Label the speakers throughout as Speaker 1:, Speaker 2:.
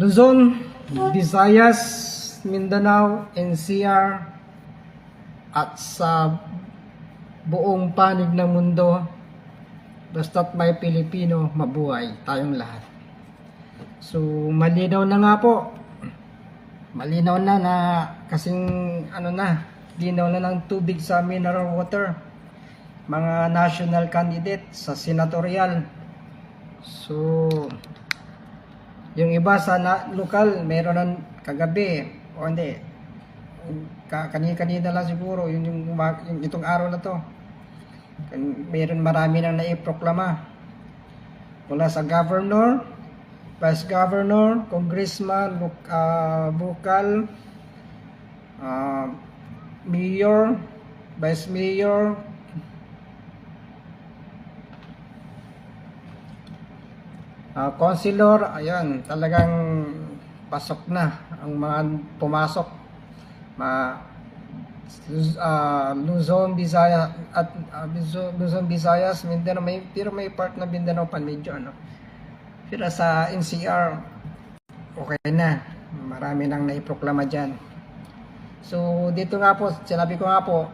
Speaker 1: Luzon, Visayas, Mindanao, NCR, at sa buong panig ng mundo, basta't may Pilipino, mabuhay tayong lahat. So, malinaw na nga po. Malinaw na na kasing ano na, linaw na ng tubig sa mineral water. Mga national candidate sa senatorial. So, yung iba sa na, lokal, meron ng kagabi o hindi. Ka, kanina-kanina lang siguro, yun yung, yung itong araw na to. Meron marami nang naiproklama. Mula sa governor, vice governor, congressman, lok- ah, bukal, ah, mayor, vice mayor, Ah, councilor, ayan, talagang pasok na ang mga pumasok. Ma ah, Luzon, Visayas at ah, Luzon, Visayas, Mindanao may pero may part na Mindanao pa medyo ano. Pero sa NCR okay na. Marami nang naiproklama diyan. So dito nga po, sinabi ko nga po,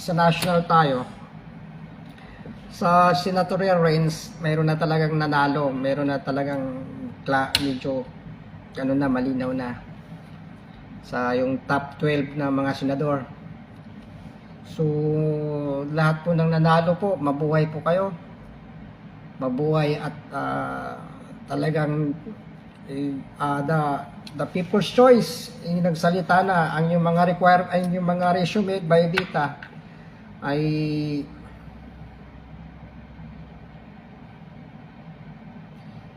Speaker 1: sa national tayo, sa senatorial range, mayroon na talagang nanalo, mayroon na talagang kla, medyo ano na, malinaw na sa yung top 12 na mga senador. So, lahat po ng nanalo po, mabuhay po kayo. Mabuhay at ah, talagang eh, ah, the, the people's choice, yung nagsalita na, ang yung mga require, ay yung mga resume by data ay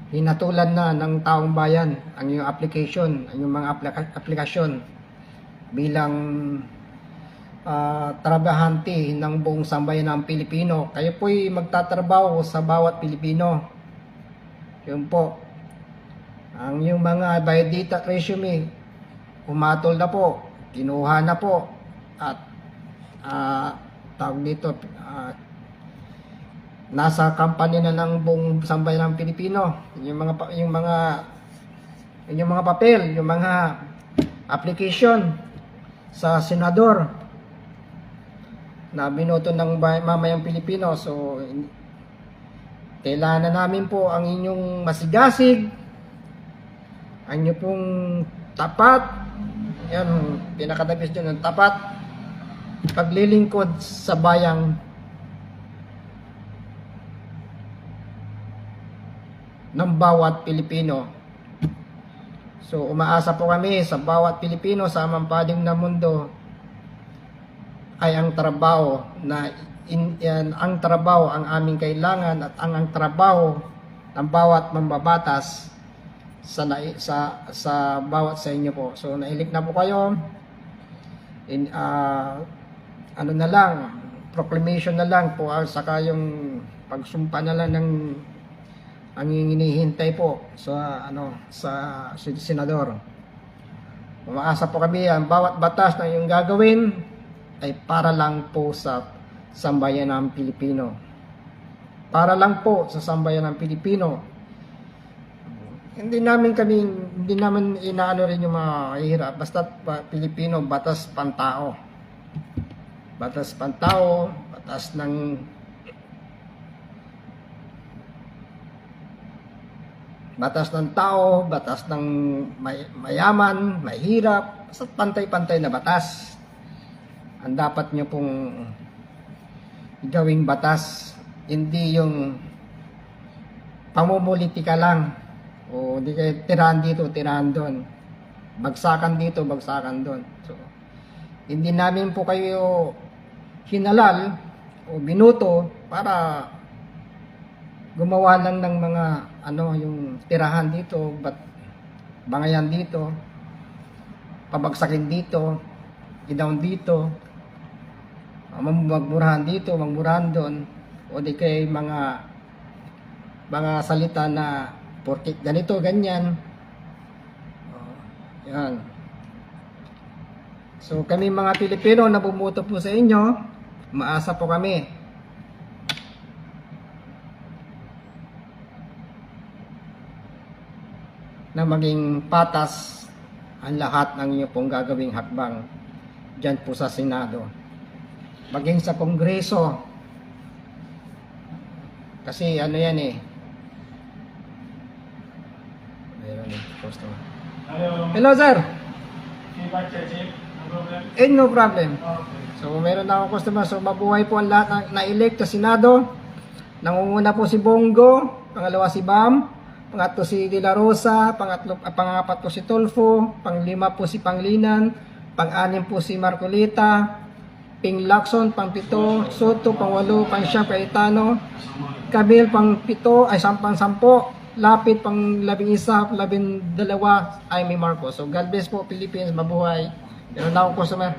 Speaker 1: hinatulan na ng taong bayan ang iyong application, ang iyong mga aplika- aplikasyon bilang ah, trabahante ng buong sambayan ng Pilipino. Kayo po'y magtatrabaho sa bawat Pilipino. Yun po. Ang yung mga biodata at resume, umatol na po, kinuha na po, at ah, tawag dito, ah, nasa company na ng buong sambayan ng Pilipino. Yung mga yung mga yung mga papel, yung mga application sa senador na binoto ng mamayang Pilipino. So kailangan na namin po ang inyong masigasig, ang inyong pong tapat, yan, pinakadabis dyan, ang tapat, paglilingkod sa bayang ng bawat Pilipino. So umaasa po kami sa bawat Pilipino sa amampaling na mundo ay ang trabaho na in, yan, ang trabaho ang aming kailangan at ang ang trabaho ng bawat mambabatas sa sa sa bawat sa inyo po. So nailik na po kayo. In ah, ano na lang, proclamation na lang po at saka yung pagsumpa na lang ng ang hinihintay po sa ano sa senador. Umaasa po kami ang bawat batas na yung gagawin ay para lang po sa sambayan ng Pilipino. Para lang po sa sambayan ng Pilipino. Hindi namin kami hindi naman inaano rin yung mga hirap basta Pilipino batas pantao. Batas pantao, batas ng batas ng tao, batas ng may, mayaman, mahirap, basta pantay-pantay na batas. Ang dapat nyo pong gawing batas, hindi yung pamumulitika lang. O hindi kayo tirahan dito, tirahan doon. Bagsakan dito, bagsakan doon. So, hindi namin po kayo hinalal o binuto para gumawa lang ng mga ano yung tirahan dito bat bangayan dito pabagsakin dito idown dito uh, magmurahan dito magmurahan doon o di kay mga mga salita na porke ganito ganyan. Oh, yan. So kami mga Pilipino na bumuto po sa inyo. Maasa po kami na maging patas ang lahat ng inyo pong gagawing hakbang dyan po sa Senado. Maging sa Kongreso. Kasi ano yan eh. Meron eh, customer.
Speaker 2: Hello.
Speaker 1: Sir! Eh, no problem.
Speaker 2: Okay.
Speaker 1: So, meron na akong customer. So, mabuhay po ang lahat na, na-elect sa Senado. Nangunguna po si Bongo, pangalawa si Bam, pangatlo si De La Rosa, pangatlo, ah, pangapat po si Tolfo, panglima po si Panglinan, pang-anim po si Marcolita, Ping Lacson, pang-pito, Soto, pang-walo, pang-siyam, Cayetano, Kabil, pang-pito, ay sampang sampo, Lapit, pang-labing isa, labing dalawa, ay may Marcos. So, God bless po, Philippines, mabuhay. Meron na akong customer.